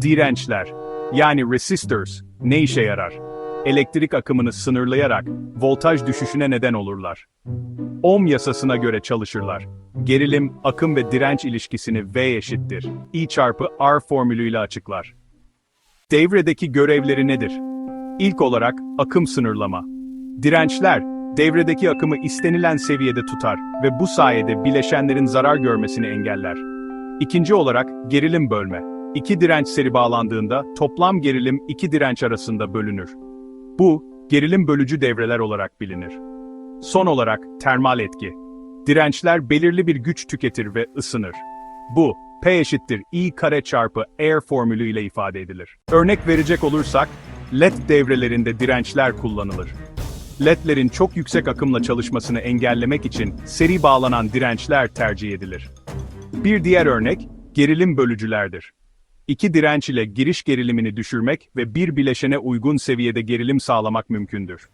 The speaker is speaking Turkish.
Dirençler, yani resistors, ne işe yarar? Elektrik akımını sınırlayarak voltaj düşüşüne neden olurlar. Ohm yasasına göre çalışırlar. Gerilim, akım ve direnç ilişkisini V eşittir. I çarpı R formülüyle açıklar. Devredeki görevleri nedir? İlk olarak akım sınırlama. Dirençler, devredeki akımı istenilen seviyede tutar ve bu sayede bileşenlerin zarar görmesini engeller. İkinci olarak gerilim bölme. İki direnç seri bağlandığında toplam gerilim iki direnç arasında bölünür. Bu, gerilim bölücü devreler olarak bilinir. Son olarak termal etki. Dirençler belirli bir güç tüketir ve ısınır. Bu, P eşittir I kare çarpı R formülü ile ifade edilir. Örnek verecek olursak, LED devrelerinde dirençler kullanılır. LED'lerin çok yüksek akımla çalışmasını engellemek için seri bağlanan dirençler tercih edilir. Bir diğer örnek, gerilim bölücülerdir. İki direnç ile giriş gerilimini düşürmek ve bir bileşene uygun seviyede gerilim sağlamak mümkündür.